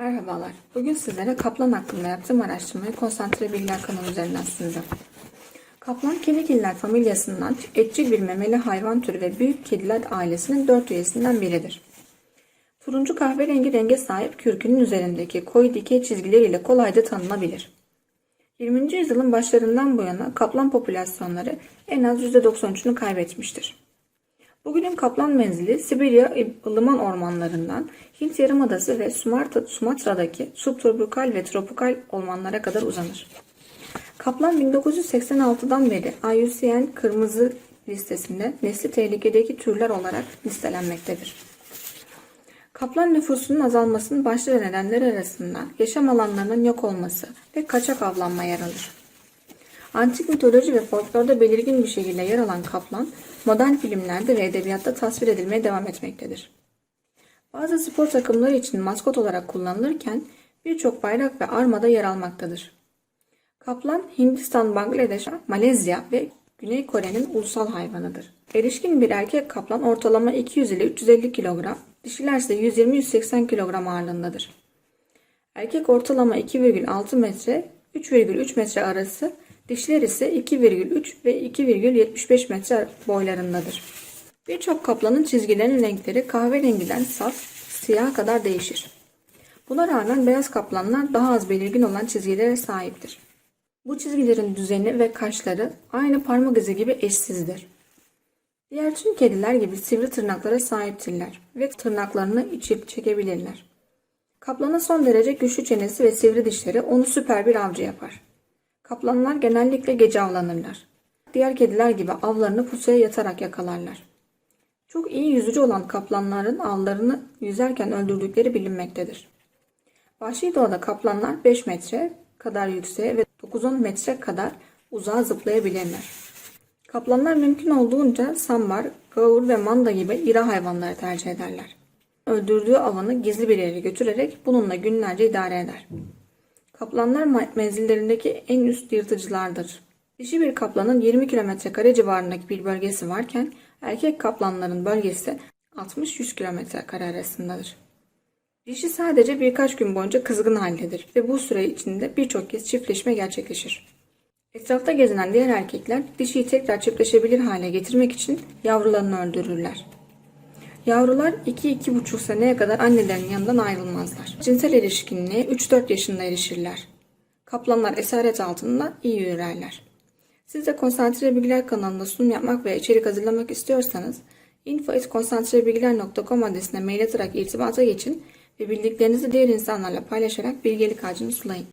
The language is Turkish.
Merhabalar. Bugün sizlere kaplan hakkında yaptığım araştırmayı konsantre bilgiler kanalı üzerinden sunacağım. Kaplan kemikiller familyasından etçil bir memeli hayvan türü ve büyük kediler ailesinin dört üyesinden biridir. Turuncu kahverengi renge sahip kürkünün üzerindeki koyu dikey çizgileriyle kolayca tanınabilir. 20. yüzyılın başlarından bu yana kaplan popülasyonları en az %93'ünü kaybetmiştir. Bugünün kaplan menzili Sibirya ılıman ormanlarından Hint Yarımadası ve Sumarta- Sumatra'daki subtropikal ve tropikal ormanlara kadar uzanır. Kaplan 1986'dan beri IUCN Kırmızı listesinde nesli tehlikedeki türler olarak listelenmektedir. Kaplan nüfusunun azalmasının başlıca nedenleri arasında yaşam alanlarının yok olması ve kaçak avlanma yer alır. Antik mitoloji ve folklorda belirgin bir şekilde yer alan kaplan, modern filmlerde ve edebiyatta tasvir edilmeye devam etmektedir. Bazı spor takımları için maskot olarak kullanılırken birçok bayrak ve armada yer almaktadır. Kaplan, Hindistan, Bangladeş, Malezya ve Güney Kore'nin ulusal hayvanıdır. Erişkin bir erkek kaplan ortalama 200 ile 350 kilogram, dişiler ise 120-180 kilogram ağırlığındadır. Erkek ortalama 2,6 metre, 3,3 metre arası, dişiler ise 2,3 ve 2,75 metre boylarındadır. Birçok kaplanın çizgilerinin renkleri kahverengiden saf, siyaha kadar değişir. Buna rağmen beyaz kaplanlar daha az belirgin olan çizgilere sahiptir. Bu çizgilerin düzeni ve kaşları aynı parmak izi gibi eşsizdir. Diğer tüm kediler gibi sivri tırnaklara sahiptirler ve tırnaklarını içip çekebilirler. Kaplanın son derece güçlü çenesi ve sivri dişleri onu süper bir avcı yapar. Kaplanlar genellikle gece avlanırlar. Diğer kediler gibi avlarını pusuya yatarak yakalarlar. Çok iyi yüzücü olan kaplanların avlarını yüzerken öldürdükleri bilinmektedir. Vahşi doğada kaplanlar 5 metre kadar yükseğe ve 9-10 metre kadar uzağa zıplayabilirler. Kaplanlar mümkün olduğunca sambar, gavur ve manda gibi iri hayvanları tercih ederler. Öldürdüğü avını gizli bir yere götürerek bununla günlerce idare eder. Kaplanlar menzillerindeki en üst yırtıcılardır. Dişi bir kaplanın 20 kilometre kare civarındaki bir bölgesi varken erkek kaplanların bölgesi 60-100 kilometre kare arasındadır. Dişi sadece birkaç gün boyunca kızgın haldedir ve bu süre içinde birçok kez çiftleşme gerçekleşir. Etrafta gezinen diğer erkekler dişiyi tekrar çiftleşebilir hale getirmek için yavrularını öldürürler. Yavrular 2-2,5 seneye kadar annelerinin yanından ayrılmazlar. Cinsel erişkinliğe 3-4 yaşında erişirler. Kaplanlar esaret altında iyi yürürler. Siz de Konsantre Bilgiler kanalında sunum yapmak veya içerik hazırlamak istiyorsanız info.konsantrebilgiler.com adresine mail atarak irtibata geçin ve bildiklerinizi diğer insanlarla paylaşarak bilgelik ağacını sulayın.